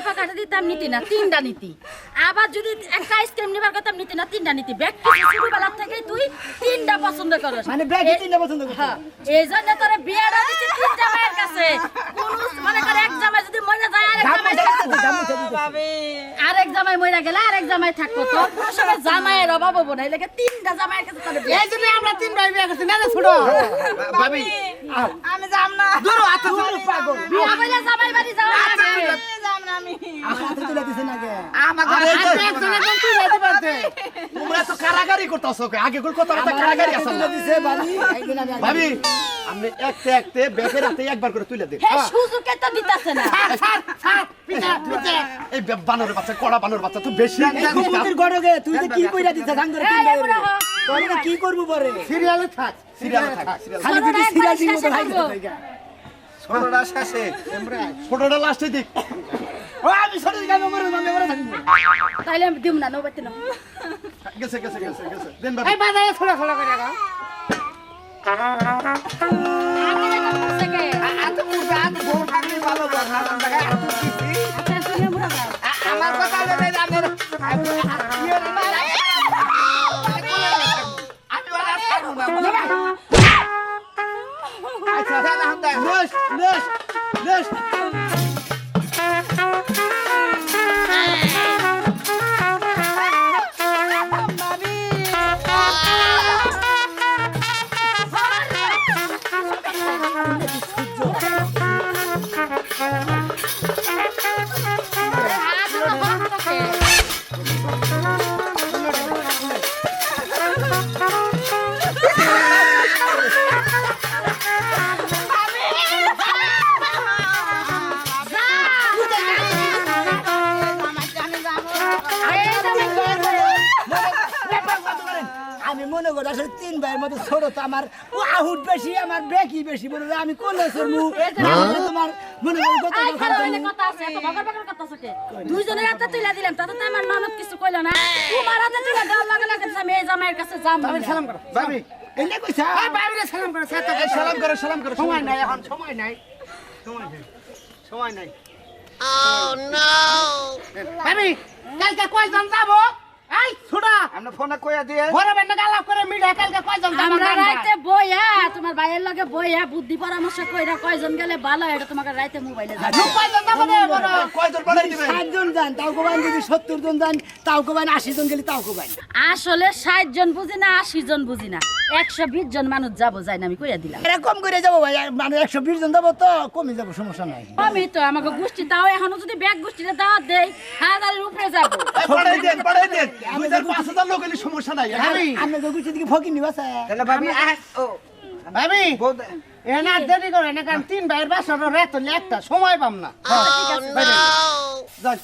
Lollipop দিতাম নিতি না তিনটা নিতি। আবার যদি একটা আইসক্রিম নিবার কথা নিতি না তিনটা নিতি। ব্যক্তি ছোটবেলার থেকে তুই তিনটা পছন্দ করস। মানে ব্যাগ তিনটা পছন্দ করছে হ্যাঁ, এই জন্য তোর বিয়েটা দিচ্ছি তিন জামাইয়ের কাছে। কোন মনে করে এক জামাই যদি মরে যায় আরেক জামাই আরেক জামাই মরে গেলে আরেক জামাই থাকব। তো কোনো সময় জামাইয়ের অভাব হব না এলাকা তিনটা জামাইয়ের কাছে তোর এই জন্য আমরা তিন ভাই বিয়ে করছি না ছোট? ভাবি আমি যাম না। দূর হাতে পাগল। বিয়া বলে জামাই বাড়ি যাওয়া যাম না আমি। তুই যাইতে তোমরা তো কারাগারি করতেছো আগে কোন কথা কথা কারাগারি আছে? দিছে বাড়ি একদিন আমি আগে- ভাবি আপনি একতে একতে ব্যাগের হাতে একবার করে তুলে দেন সুযোগে তো দিতাছে না। এই বানরের বাচ্চা কড়া বানর বাচ্চা তো বেশি গড়গে তুই যে কি কইরা গান করে। তোর কি করব পরে? সিরিয়ালে থাক সিরিয়ালে থাক খালি যদি সিরিয়াল দিন শেষে ভাই ছোটটা শেষে ছোটটা লাস্টে দিক। ও আমি ছোট দিকে আমি মরে আমি মরে থাকব তাইলে আমি দিম না নৌবাতি না গেছে গেছে গেছে গেছে। দেন এই বাজারে ছোড়া ছোড়া করে দাও। আমি করি আসলে তিন ভাইয়ের মধ্যে ছোট তো আমার ও আহুট বেশি আমার বেকি বেশি করি আমি কোলে সরমু তোমার মনে করি কত আই কথা আছে এত বকর বকর কথা আছে দুইজনের হাতে তুইলা দিলাম তাতে তো আমার ননদ কিছু কইল না। তোমার হাতে তুইলা দেওয়ার লাগে লাগে আমি এই জামাইয়ের কাছে যাম সালাম করো। ভাবি এলে কইছা? এই বাইরে সালাম করো সালাম করো সালাম করো সময় নাই এখন সময় নাই। সময় নাই সময় নাই। ভাবি কালকে কয়জন যাব? এই ছোড়া আমরা ফোনে কইয়া দিয়ে ঘরে বেন্না গালাপ করে মিঠা কালকে কয়জন আমরা রাইতে? বইয়া তোমার ভাইয়ের লগে বইয়া বুদ্ধি পরামর্শ কইরা কয়জন গেলে ভালো এটা তোমাকে রাইতে মোবাইলে যাবে কয়জন যাব কয়জন বাড়াই দিবেন সাতজন যান তাও কোবাইন যদি সত্তর জন যান তাও কোবাইন আশি জন গেলে তাও কোবাইন। আসলে ষাট জন বুঝি না আশি জন বুঝি না। একশো বিশ জন মানুষ যাব যাই না আমি কইয়া দিলাম। এরকম করে যাব ভাই মানে একশো বিশ জন যাব তো কমে যাব সমস্যা নাই। আমি তো আমাকে গোষ্ঠী তাও এখনও যদি ব্যাগ গোষ্ঠীতে দাওয়াত দেই হাজারের উপরে যাব। এই দেন বাড়াই দেন। দুই হাজার পাঁচ হাজার লোক হলে সমস্যা নাই। ভাবি আমি গুছি দিকে ফকির নিবা তাহলে ভাবি ও। ভাবি এনা দেরি করে না কারণ তিন ভাইয়ের বাসা রাত হলে একটা সময় পাম না। যাই।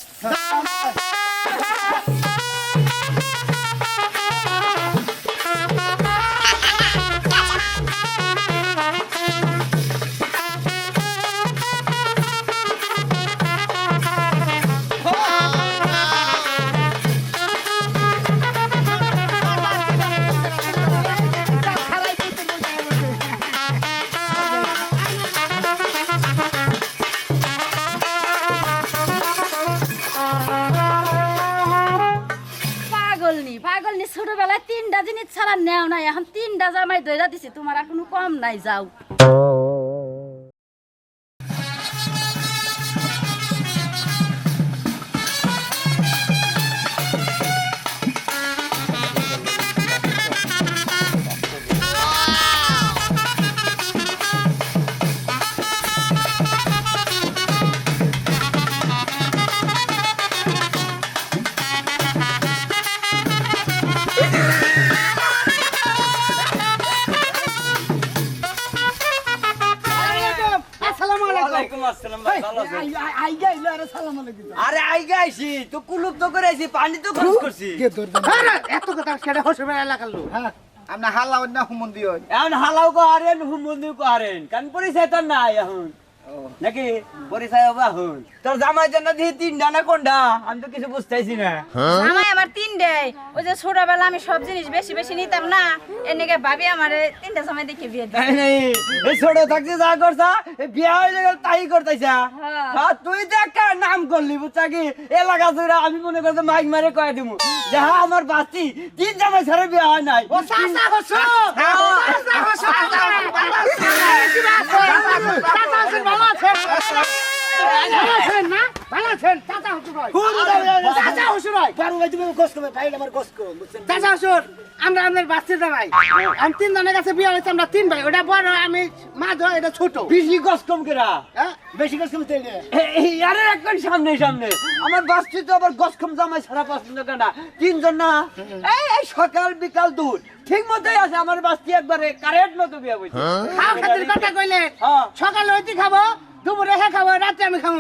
দিছি তোমার কোনো কম নাই যাও। তো কুলুপ তো করে আইছি পানি তো খরচ করছি। কে আরে, এত কথা সেটা হসবে এলাকার লোক। হ্যাঁ। আমরা হালাও না হুমন্দি এখন হালাও কো আরেন হুমন্দি কো আরেন কান পরিচয় তো নাই এখন। নাকি পরিচয় বাহুন তোর জামাই জন্য দিয়ে তিনটা না কোনটা আমি তো কিছু বুঝতেছি না জামাই আমার ওই যে ছোটবেলা আমি সব জিনিস বেশি বেশি নিতাম না এনেকে ভাবি আমার তিনটা জামাই দেখে বিয়ে নাই এই ছোট থাকতে যা করছা বিয়া হয়ে গেল তাই করতেছা হ্যাঁ। হ্যাঁ তুই তো একটা নাম করলি বুঝছা কি এলাকা জুড়ে আমি মনে করছি মাইক মারে কয়ে দিব যে হ্যাঁ আমার বাচ্চি তিন জামাই ছাড়া বিয়া হয় নাই ও চাচা হসো পারু ভাই তুমি গোস করবে ভাই আমার গোস করো চাচা শুন আমরা আমাদের বাচ্চা জামাই আমি তিন জনের কাছে বিয়ে হয়েছে আমরা তিন ভাই ওটা বড় আমি মা ধর এটা ছোট বেশি কষ্ট কম কেরা বেশি গোস করবে তাইলে আরে একবার সামনে সামনে আমার বাস্তি তো আবার গসকম জামাই ছাড়া পছন্দ করে না তিনজন না এই সকাল বিকাল দুধ ঠিক মতোই আছে আমার বাস্তি একবারে কারেন্ট মতো বিয়ে বইছে খাওয়া খাতির কথা কইলে হ্যাঁ। সকালে হইতে খাব দুপুরে হ্যাঁ খাব রাতে আমি খাব।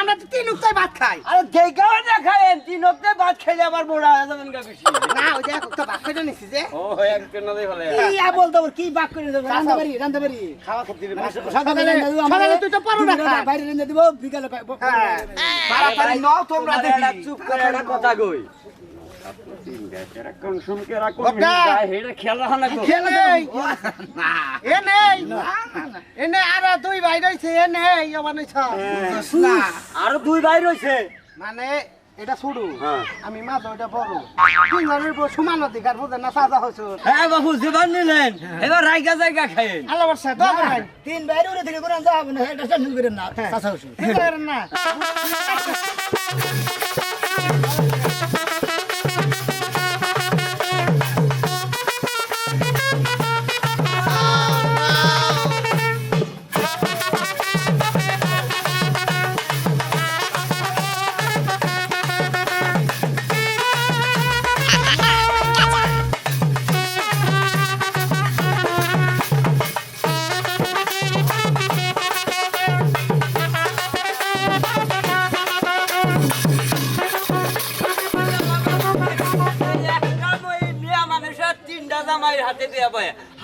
আমরা তো তিন উক্তায় ভাত খাই। আরে দেখাও না খায়েন তিন হপ্তাহ ভাত খেলে আবার মোড়া হয়ে যাবেন গা বেশি। না ওই যে তো ভাত খাইতে নিছি যে। ও একটু নদী বলে কি আ বলতো কি বাক করে দেবো? রান্না বাড়ি রান্না বাড়ি খাওয়া খাতির সকালে রান্না সকালে তুই তো পরোটা খা। বাইরে রান্না দেবো বিকালে পা- পা- হ্যাঁ। তাড়াতাড়ি নাও তোমরা দেখি। চুপ করে কথা কই। আর দুই ভাই রয়েছে এ নেই আমার নেই না আরও দুই ভাই রয়েছে। মানে এটা শুরু। আমি মা তো এটা বড় তিনজনের সমান অধিকার বুঝেন না সাজা হয়েছে। হ্যাঁ বাবু জীবন নিলেন। এবার রাইগা জায়গা খাইন আল্লাহ বর্ষা করেন তিন বাইরে উড়ে থেকে কোরআন যাব না এটা টেনশন করেন না চাচা শ্বশুর না।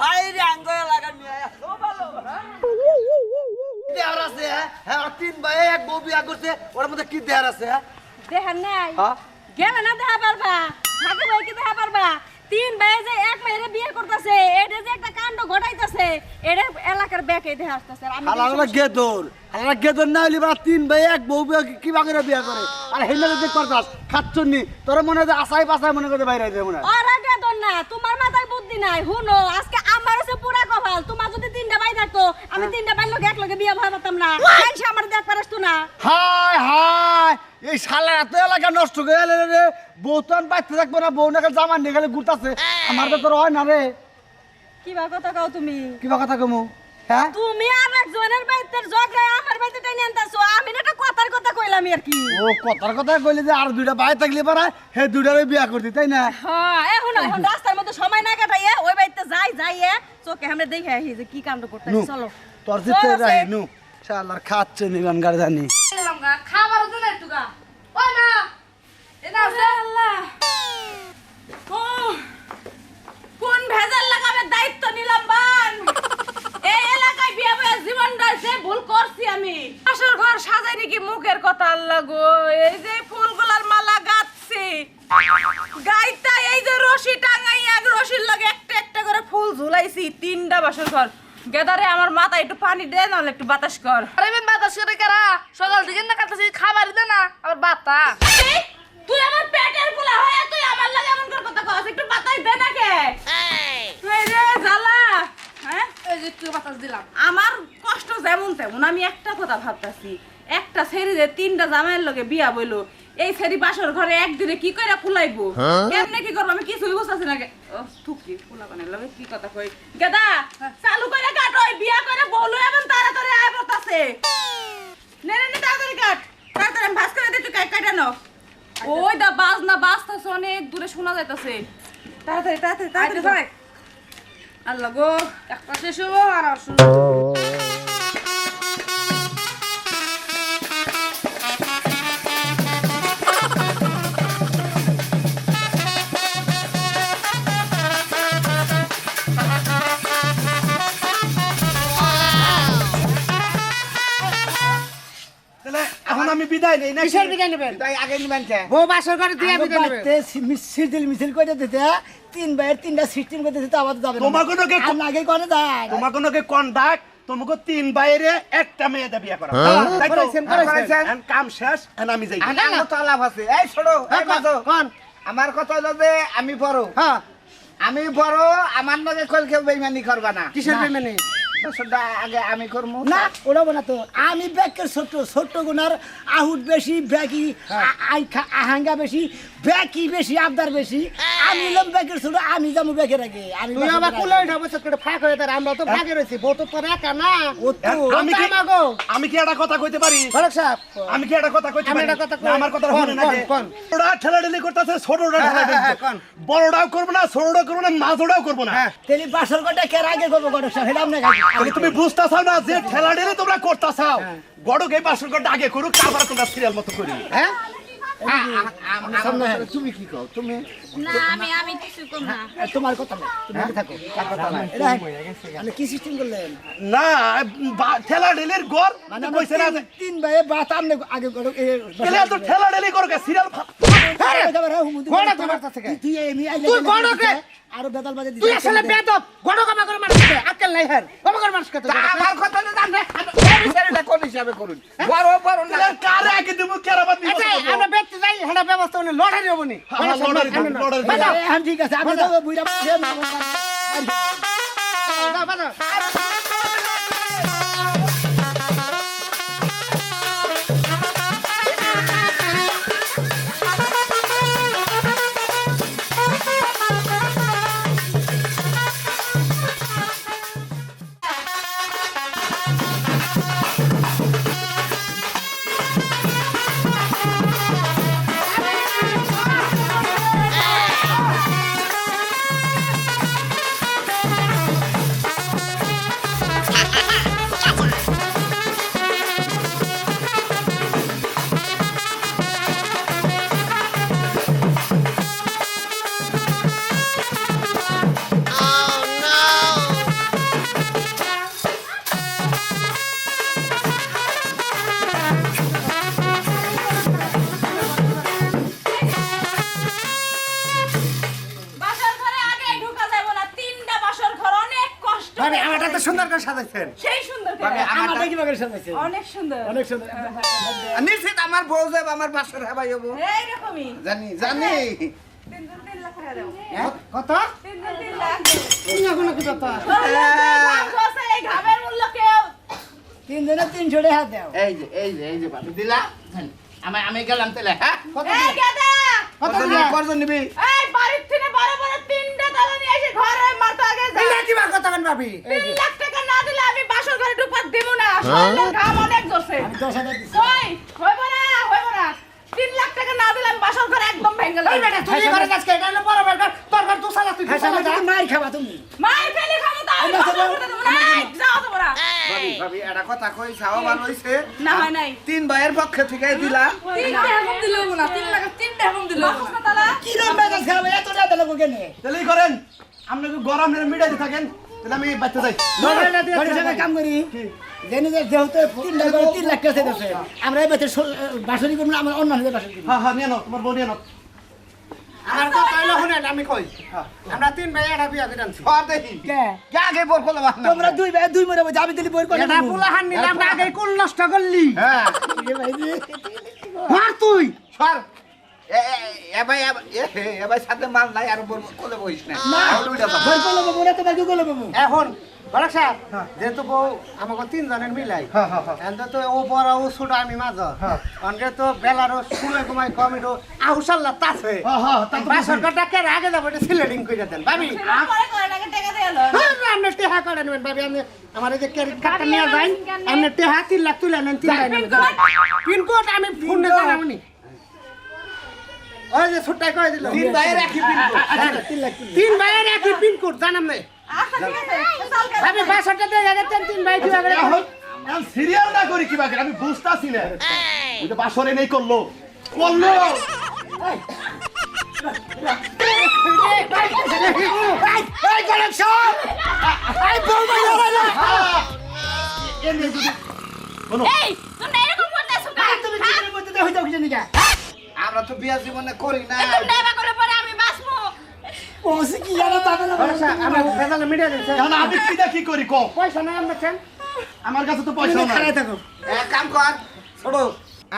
হাই রে ভালো দেহার আছে হ্যাঁ? হ্যাঁ তিন ভাই এক বউ বিয়া করছে ওর মধ্যে কি দেহার আছে হ্যাঁ? নাই। হ্যাঁ? গেলে না দেখা পারবা? থাকে কি দেখা পারবা? তিন ভাই যে এক মেয়েরে বিয়ে করতেছে এটা যে একটা কাণ্ড ঘটাইতেছে এটা এলাকার ব্যাকে দেখা আসতেছে। আমি হালালা গেদর। হালালা গেদর না হইলে বা তিন ভাই এক বউ কি বাগেরা বিয়া করে? আর হেলে যে করতাস খাচ্ছনি তোর মনে হয় আসাই পাসাই মনে করে বাইরে যাবে মনে হয়। ওরা গেদন না তোমার মাথায় বুদ্ধি নাই। হুনো আজকে আমার হচ্ছে পুরা কপাল। তোমার যদি তিনটা ভাই থাকতো আমি তিনটা ভাই লোক এক লগে বিয়ে ভয় পারতাম না। মানুষ আমার দেখ পারস তো না। হাই হাই এই শালা এত এলাকা নষ্ট করে এলে রে বউ তো আর বাচ্চা থাকব না বউ নাকি জামা নিয়ে গেলে ঘুরতাছে। আমার তো তোর হয় না রে। কি বা কথা কও তুমি? কিবা কথা কমু? হ্যাঁ? তুমি আর একজনের বাড়িতে ঝগড়া আমার বাড়িতে টেনে আনতাছো আমি না একটা কথার কথা কইলাম আর কি। ও কথার কথা কইলে যে আর দুইটা ভাই থাকলে পারা হে দুইটারে বিয়া করতি তাই না? হ্যাঁ এখন এখন রাস্তার মধ্যে সময় না কাটাইয়ে ওই বাড়িতে যাই যাইয়ে চোখে আমরা দেখে আসি যে কি কাণ্ড করতে চলো। তোর জিতে রাই নু শালার খাচ্ছে নিগান গার জানি। খাবার জন্য একটু গা ও না এটা আল্লাহ। কোন ভেজাল লাগাবে দায়িত্ব নিলাম বান। এই এলাকায় বিয়ে বয়ে জীবন রয়েছে ভুল করছি আমি। আসল ঘর সাজাই নাকি মুখের কথা আল্লাহ গো এই যে ফুলগুলার মালা গাচ্ছি গাইতা এই যে রশি টাঙাই এক রশির লগে একটা একটা করে ফুল ঝুলাইছি তিনটা বাসর ঘর। গেদারে আমার মাথা একটু পানি দে নাহলে একটু বাতাস কর। আরে বেন বাতাস করে কারা? সকাল থেকে না কাটতেছি খাবার দে না আবার বাতাস। এই, তুই আমার পেটের পোলা হয় তুই আমার লাগে এমন করে কথা কস একটু বাতাস দে না কে এই রে জ্বালা হ্যাঁ এই যে একটু বাতাস দিলাম। আমার কষ্ট যেমন তেমন আমি একটা কথা ভাবতাছি। একটা ছেড়ে যে তিনটা জামাইয়ের লগে বিয়া বইলো এই ছেড়ি বাসর ঘরে একদিনে কি করে কুলাইবো কেমনে কি করব? আমি কিছুই বুঝতেছি না। থুকি কুলা বানাই লগে কি কথা কই? গেদা চালু করে কাট ওই বিয়া করে বলো এমন তাড়াতাড়ি আয় বলতাছে। নে নে নে তাড়াতাড়ি কাট। তাড়াতাড়ি আমি ভাস করে দিতে কাট কাটা নাও। ওই দা বাজ না বাজতাছে অনেক দূরে শোনা যাইতাছে। তাড়াতাড়ি তাড়াতাড়ি তাড়াতাড়ি ভাই আল্লাহ গো একটা শেষ হব আর শুরু আমি বিদায় নেই না কিসের বিদায় নেবেন? বিদায় আগে নিবেন কে? বউ বাসর করে দিয়ে আগে বিদায় নেবেন। মিছিল মিছিল করে দিতে তিন তিনটা সিস্টেম করে দিতে আবার যাবে না। তোমার কোনো কে- আগে করে যায়। তোমার কোনো কন্ডাক্ট তোমাকে তিন বাইরে একটা মেয়ে দা বিয়ে করা। তাই তো? করাইছেন, করাইছেন। এখন কাম শেষ এখন আমি যাই। আমার তো আলাপ আছে। এই ছোড়ো এই মাঝো কোন। আমার কথা হলো যে আমি বড়। হ্যাঁ। আমি বড় আমার নাকি কল কেউ বেইমানি করবা না। কিসের পেমেন্ট আগে আমি করব না ওরা না তো। আমি ব্যাগের ছোট্ট ছোট্ট গুনার আহুট বেশি ব্যাগি আহাঙ্গা বেশি। ব্যাগি বেশি আবদার বেশি। আমি এলাম ব্যাগের ছোট আমি যাব ব্যাগের আগে। আমি তুই আবার কুলে উঠা বসে করে ফাঁক হয়ে তার আমরা তো ফাঁকে বউ তো তোর একা না। আমি কি আমাগো আমি কি একটা কথা কইতে পারি? ভরক সাহেব। আমি কি একটা কথা কইতে পারি? একটা কথা না। আমার কথা শুনে না কোন, যে কোন? বড়রা ঠেলাঠেলি করতেছে হ্যাঁ, হ্যাঁ, করতেছে। কোন? করব না ছোটরাও করব না মাঝরাও করব না। তেলি বাসর কটা কে আগে করব কটা সেটা আমরা তাহলে তুমি বুঝতেছাও না যে ঠেলাঠেলি তোমরা করতেছাও। গড়ক এই বাসর ঘরটা আগে করুক তারপরে তোমরা সিরিয়াল মতো করি। হ্যাঁ? তুমি কি কও? তুমি না আমি আমি কিছু করব না। তোমার কথা না তুমি থাকো মানে কি সিস্টেম করলেন? না গড় মানে কইছে না তিন- তিন বাত আমনে আগে করো এ তাহলে এত ঠেলাঠেলি করো সিরিয়াল গড়া তোমার কাছে তুই এমনি আইলে তুই গড়কে? আরও বেতাল বাজে তুই আসলে বেদব। গড় কামা করে মানুষ আকেল নাই কামা করে মানুষ খেতে আমার কথা তো জান না বিচারটা কোন হিসাবে করুন? বড় বড় না কারে আগে দিব? কেরাবাদ দিব? আচ্ছা আমরা বেচতে যাই হেডা ব্যবস্থা উনি লড়াই হব নি। হ্যাঁ, হ্যাঁ ঠিক আছে। আমি তো সুন্দর করে সাজাইছেন। সেই সুন্দর করে। আমারটা কি বাগের সাজাইছে অনেক সুন্দর। অনেক সুন্দর। নিশ্চিত আমার বউ যাব আমার বাসর হেবাই হব। এইরকমই। জানি জানি। তিন কত? দিন তিনশো টাকা দেও। এই যে এই যে এই যে বাবু দিলা। আমি আমি গেলাম তাহলে হ্যাঁ? কত নিবি কত নিবি? এই বাড়ির থেকে বড় বড় ঘরে মাথা আগে যা। কি কথা কেন ভাবি। তিন লাখ টাকা না দিলে আমি বাসর ঘরে ঢুকবার দেব না। শরীরের ঘাম অনেক জোরছে দশ হাজার দিছি। কই? হইব না হইব না। তিন লাখ টাকা না দিলে আমি বাসর ঘরে একদম ভেঙে এই বেটা তুই ঘরে আজকে এটা হলো বড় বেটা তোর ঘর তুই সালা তুই হ্যাঁ সালা যা মার খাবা তুমি। মাই ফেলে খাব তো আমি বাসর ঘরে দেব না। যাও তোমরা ভাবি ভাবি একটা কথা কই চাও ভালো হইছে? না হয় নাই। তিন ভাইয়ের পক্ষে থেকে দিলা। তিন এখন দিল না তিন লাখ এখন দিল। কি রকম বেজাল খাবে এত টাকা দেবো কেনে? তাহলে করেন। আপনি যদি গরম মিটাইতে থাকেন তাহলে আমি বাচ্চা যাই। কাম করি। জেনে যে যেহেতু তিন লাখ তিন লাখ টাকা দিতেছে আমরা এই বছর বাসরি করব না, আমরা অন্য হাজার বাসরি করব হ্যাঁ হ্যাঁ নিয়ে নাও তোমার বউ নিয়ে নাও। আমার তো তাইলে শুনেন আমি কই? আমরা তিন ভাই একটা বিয়া করে আর দেখি। কে? কে আগে বল বলো তোমরা দুই ভাই দুই মরে বলছে দিলি বই করে এটা পুলাহান নিলাম আগে কুল নষ্ট করলি। হ্যাঁ। মার তুই! সর। সাথে মাল নাই আর কোলে বইস না এখন বড় সাহেব যেহেতু বউ আমাকে তিন জনের মিলাই তো ও বড় ও ছোট আমি মাঝ অনকে তো বেলারও সময় কমাই কম একটু আউসাল্লা তাস হয়ে হ্যাঁ হ্যাঁ তা তো বাসর কাটাকে আগে যাব এটা সিলেডিং করে দেন ভাবি আপনি টেহা করে নেবেন ভাবি আপনি আমার যে ক্রেডিট কার্ডটা নিয়ে যাই আপনি টেহা তিন লাখ তুলে নেন তিন লাখ পিনকোড আমি ফোন দিয়ে জানাবনি ওই যে ছোট্টাই কয়ে দিল। তিন ভাইয়ের একই পিনকোড তিন ভাইয়ের একই পিনকোড জানাম নাই। ভাবি বাসরটা দিয়ে যাবেন তিন ভাই কীভাবে এখন এখন সিরিয়াল না করি কি বাকি আমি বুঝতাছি না। ওই যে বাসরে নেই করল। করল। এই এই তোমরা এরকম করতেছো কেন? হ্যাঁ? হইতে কিছু নিকা? আমরা তো বিয়া জীবনে করি না। দেবা করে পরে আমি বাঁচবো। ওসি কি জানো তাহলে আমরা বেদালে মিডিয়া দিচ্ছে। এখন আমি কি দেখি করি কো পয়সা নাই আমরা চেন আমার কাছে তো পয়সা নাই। এক কাম কর। ছোট।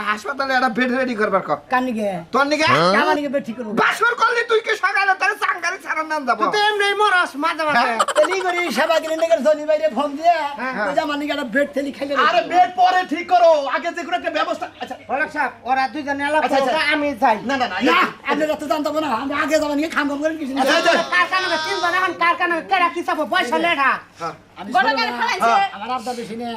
হাসপাতালে একটা বেড রেডি করবার কর কানিকে তোর নিকে আমার নিকে ঠিক করব। বাসর করলি তুই কি সকালে তোর সাংগারি ছাড়ার নাম যাব তুই এমনি মরস মাঝে মাঝে। তেলি করি সেবা কিনে নিকে ধনী বাইরে ফোন দিয়ে ওই জামা নিকে একটা বেড তেলি খাইলে আরে বেড পরে ঠিক করো আগে যে কোনো একটা ব্যবস্থা আচ্ছা। হলক সাহেব ওরা দুইজনে আলাপ আচ্ছা, আচ্ছা। আমি যাই। না না না না আপনি রাতে জানতাম না আমি আগে যাব নিকে খাম খাম করে কিছু আচ্ছা, আচ্ছা। কারখানা তিনজন এখন কারখানা কেরা কি চাবো? পয়সা লেখা বড় গাড়ি ফেলাইছে। আমার আবদা বেশি নেই।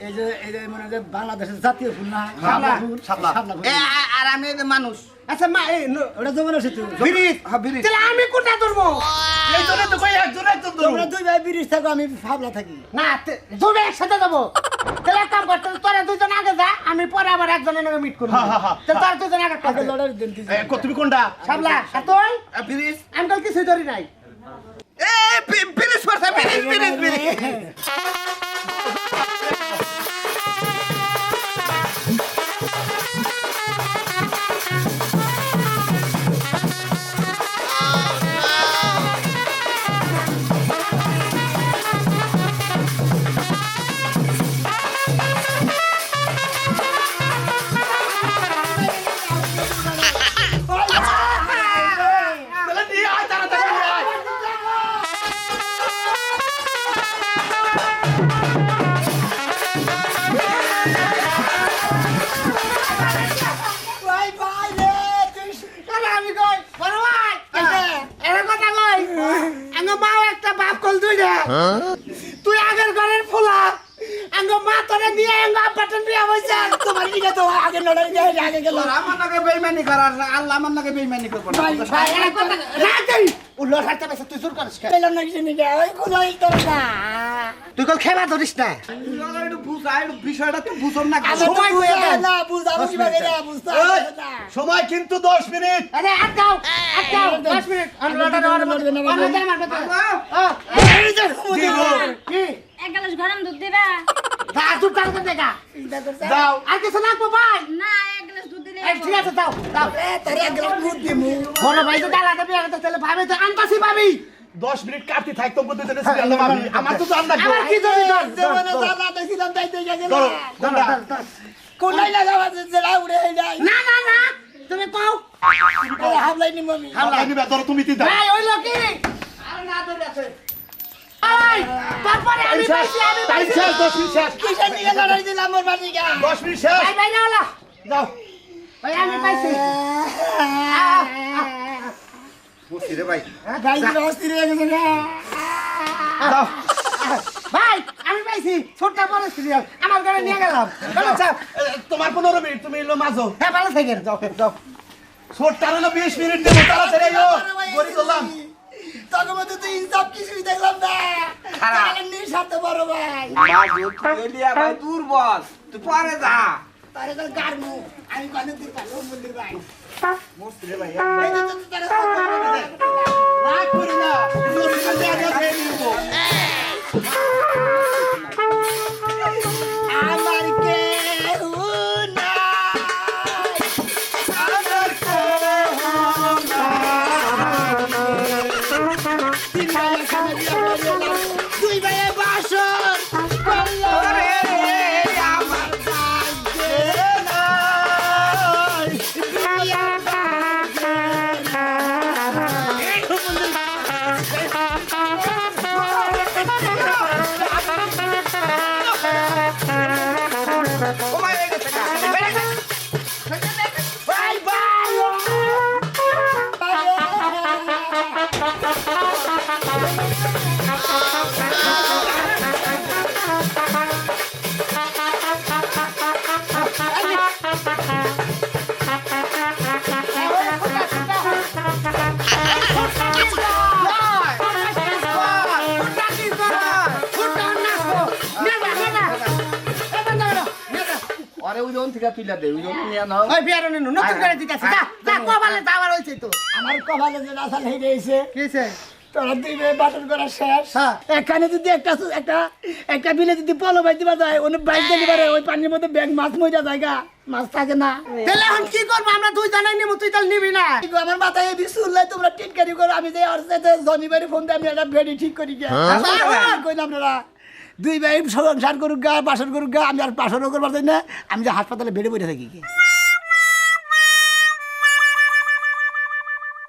এই যে এই যে মানে যে বাংলাদেশের জাতীয় ফুল না? শাপলা ফুল শাপলা। শাপলা ফুল। এ, আ- আর আমি এই যে মানুষ। আচ্ছা মা এই ন- ওটা জমে সেতু। বিরিত বিরিত তাহলে আমি কোনটা ধরবো? এই জন্য তো কই একজন একজন ধরুন তোমরা দুই ভাই বিরিশ থাকো আমি ফাবলা থাকি। না দুবে একসাথে যাব। তাহলে কাম করতে তোরা দুজন আগে যা আমি পরে আবার একজনের নামে মিট করব। হ্যাঁ, হ্যাঁ, হ্যাঁ। তাহলে তোরা দুজন আগে আগে লড়াই দিন তুই এ, কো- তুমি কোনটা? সাবলা আর তুই বিরিশ আমি কাল ধরি নাই। এ করছে তুই উল্লো হাতে তুই জোর করিস কেন? পেলাম না কিছু নিকে ওই কোলাই তো না তুই কল খেবা ধরিস না একটু বুঝা একটু বিষয়টা তুই বুঝম না সময় কই বুঝা না বুঝা কীভাবে না বুঝতে সময় কিন্তু দশ মিনিট আরে 10 মিনিট না, না। কি এক গ্লাস গরম দুধ দিবা দা তুই কার কথা দেখা যাও আর কিছু না ভাই? না এক গ্লাস দুধ দিলে এই, ঠিক আছে দাও দাও। তোর এক গ্লাস দুধ দিমু। বড় ভাই তো ডালা দেবি আগে তো তাহলে ভাবি তো আনতাছি ভাবি। দশ মিনিট কাটতে থাকতো বলতে দিলে সিরিয়াল পাবি আমার তো জান লাগবে আমার কি ধর, ধর, যেমনে জানা দেখিলাম তাই তো গেল। ধরো, কোনটা? কোলাই লাগাবা জেলা উড়ে যায়। না না না তুমি পাও হামলাই নিমু আমি। হামলা নিবে, ধরো তুমি তিন দাও ভাই ওই লোকি আর না তারপরে আমি পাইছি আমি টাইম শেষ, দশ মিনিট শেষ। কিসের দিকে লড়াই দিলাম মোর বাড়িকা দশ মিনিট শেষ। ভাই ভাই না যাও। ভাই আমি পাইছি। ভাই। কি অস্থির হয়ে গেছে না যাও। ভাই আমি পাইছি। ছোট্ট বড় সিরিয়াল আমার ঘরে নিয়ে গেলাম। ভালো স্যার তোমার পনেরো মিনিট তুমি এলো মাঝো। হ্যাঁ ভালো থাকেন। যাও যাও। ছোট না বিশ মিনিট দেবো তাড়াতাড়ি এলো গড়ি চললাম তখন মধ্যে তো ইনসাফ কিছুই দেখলাম না। তাহলে নিঃস্বার্থ বড় ভাই। ভাই দুর্বল। তুই পরে যা। তারে তো গারমু আমি কানে দিতে পারব মন্দির ভাই। মুস্তিরে ভাই এই তো তারা রাগ করি না তোর সাথে আগে খেয়ে নিব আরে ওই জন থেকে তুইলা দে ওই জন নিয়ে নাও ওই বিয়ার নতুন করে দিতেছি। যা যা কোবালে যাওয়ার হইছে তো। আমার কপালে যে রাসা লেগে গেছে কিছে তোরা ভাই বাসন করা শেষ। হ্যাঁ। এখানে যদি একটা একটা একটা বিলে যদি পলো বাইতে দিবা যায় অন্য বাইক দিতে পারে ওই পানির মধ্যে ব্যাগ মাছ মজা জায়গা মাছ থাকে না। তাহলে এখন কি করব? আমরা দুই জানাই নিবো তুই তাহলে নিবি না। আমার মাথায় এই বিশুল্লাই তোমরা টিটকারি করো। আমি যে আর সাথে জনিবারে ফোন দিয়ে আমি একটা বেডি ঠিক করি গিয়া। কইলাম আপনারা? দুই ভাই সংসার করুক গা বাসন করুক গা, আমি আর বাসনও করবার না, আমি যে হাসপাতালে বেডে বসে থাকি।